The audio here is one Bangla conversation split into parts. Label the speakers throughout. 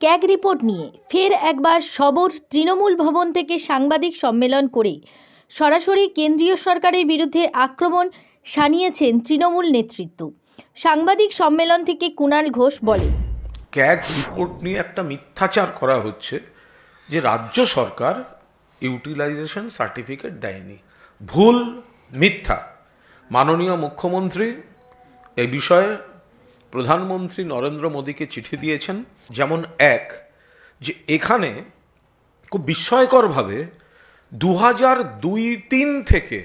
Speaker 1: ক্যাগ রিপোর্ট নিয়ে ফের একবার সবর তৃণমূল ভবন থেকে সাংবাদিক সম্মেলন করে সরাসরি কেন্দ্রীয় সরকারের বিরুদ্ধে আক্রমণ সানিয়েছেন তৃণমূল নেতৃত্ব। সাংবাদিক সম্মেলন থেকে কুণাল ঘোষ বলেন,
Speaker 2: ক্যাগ রিপোর্ট নিয়ে একটা মিথ্যাচার করা হচ্ছে যে রাজ্য সরকার ইউটিলাইজেশন সার্টিফিকেট দেয়নি। ভুল, মিথ্যা। মাননীয় মুখ্যমন্ত্রী এ বিষয়ে প্রধানমন্ত্রী নরেন্দ্র মোদীকে চিঠি দিয়েছেন যেমন এক, যে এখানে খুব বিস্ময়করভাবে দু হাজার দুই তিন থেকে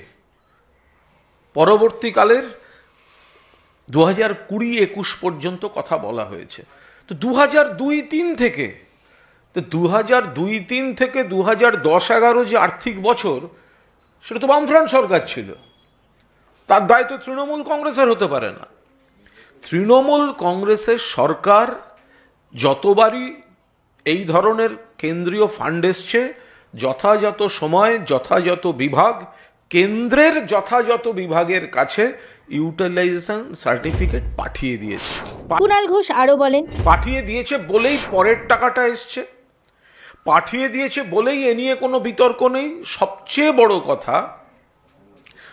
Speaker 2: পরবর্তীকালের দু হাজার কুড়ি একুশ পর্যন্ত কথা বলা হয়েছে। তো দু হাজার দুই তিন থেকে, তো দু হাজার দুই তিন থেকে দু হাজার দশ এগারো যে আর্থিক বছর, সেটা তো বামফ্রন্ট সরকার ছিল। তার দায়িত্ব তৃণমূল কংগ্রেসের হতে পারে না। তৃণমূল কংগ্রেসের সরকার যতবারই এই ধরনের কেন্দ্রীয় ফান্ড এসছে যথাযথ সময় যথাযথ বিভাগ কেন্দ্রের যথাযথ বিভাগের কাছে ইউটিলাইজেশন সার্টিফিকেট পাঠিয়ে দিয়েছে।
Speaker 1: কুণাল ঘোষ আরও বলেন
Speaker 2: পাঠিয়ে দিয়েছে বলেই পরের টাকাটা এসছে। পাঠিয়ে দিয়েছে বলেই এ নিয়ে কোনো বিতর্ক নেই। সবচেয়ে বড় কথা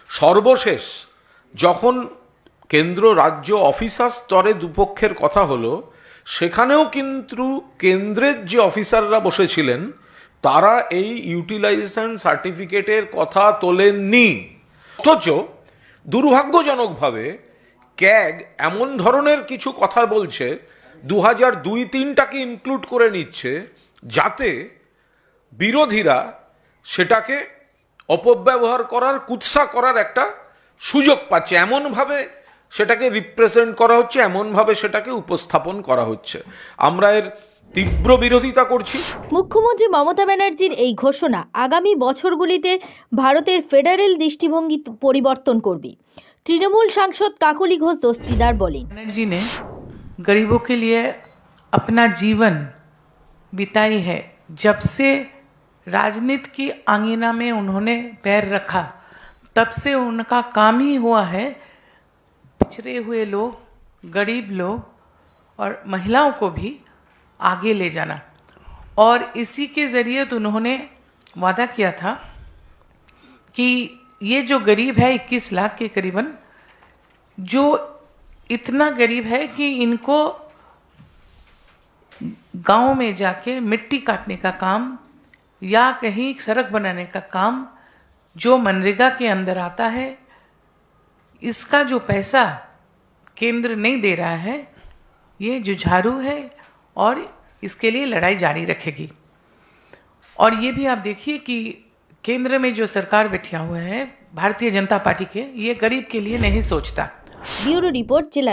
Speaker 2: সর্বশেষ যখন কেন্দ্র রাজ্য অফিসার স্তরে দুপক্ষের কথা হলো, সেখানেও কিন্তু কেন্দ্রের যে অফিসাররা বসেছিলেন, তারা এই ইউটিলাইজেশন সার্টিফিকেটের কথা তোলেননি। অথচ দুর্ভাগ্যজনকভাবে ক্যাগ এমন ধরনের কিছু কথা বলছে দু হাজার দুই তিনটাকে ইনক্লুড করে নিচ্ছে, যাতে বিরোধীরা সেটাকে অপব্যবহার করার, কুৎসা করার একটা সুযোগ পাচ্ছে। এমনভাবে সেটাকে রিপ্রেজেন্ট করা হচ্ছে এমনভাবে সেটাকে উপস্থাপন করা হচ্ছে আমরা এর তীব্র বিরোধিতা করছি
Speaker 1: মুখ্যমন্ত্রী মমতা ব্যানার্জির এই ঘোষণা আগামী বছরগুলিতে ভারতের ফেডারেল দৃষ্টিভঙ্গি পরিবর্তন করবে তৃণমূল সাংসদ কাকলি ঘোষ দস্তিদার বলেন
Speaker 3: बनर्जी ने गरीबों के लिए अपना जीवन बिताई है जब से राजनीति की आंगीना में उन्होंने पैर रखा तब से उनका काम ही हुआ है पिछड़े हुए लोग, गरीब लोग और महिलाओं को भी आगे ले जाना। और इसी के ज़रिए तो उन्होंने वादा किया था कि ये जो गरीब है 21 लाख के करीबन, जो इतना गरीब है कि इनको गाँव में जाके मिट्टी काटने का काम या कहीं सड़क बनाने का काम जो मनरेगा के अंदर आता है इसका जो पैसा केंद्र नहीं दे रहा है, ये जुझारू है और इसके लिए लड़ाई जारी रखेगी। और ये भी आप देखिए कि केंद्र में जो सरकार बैठिया हुआ है, भारतीय जनता पार्टी के, ये गरीब के लिए नहीं सोचता।
Speaker 1: ब्यूरो रिपोर्ट जिला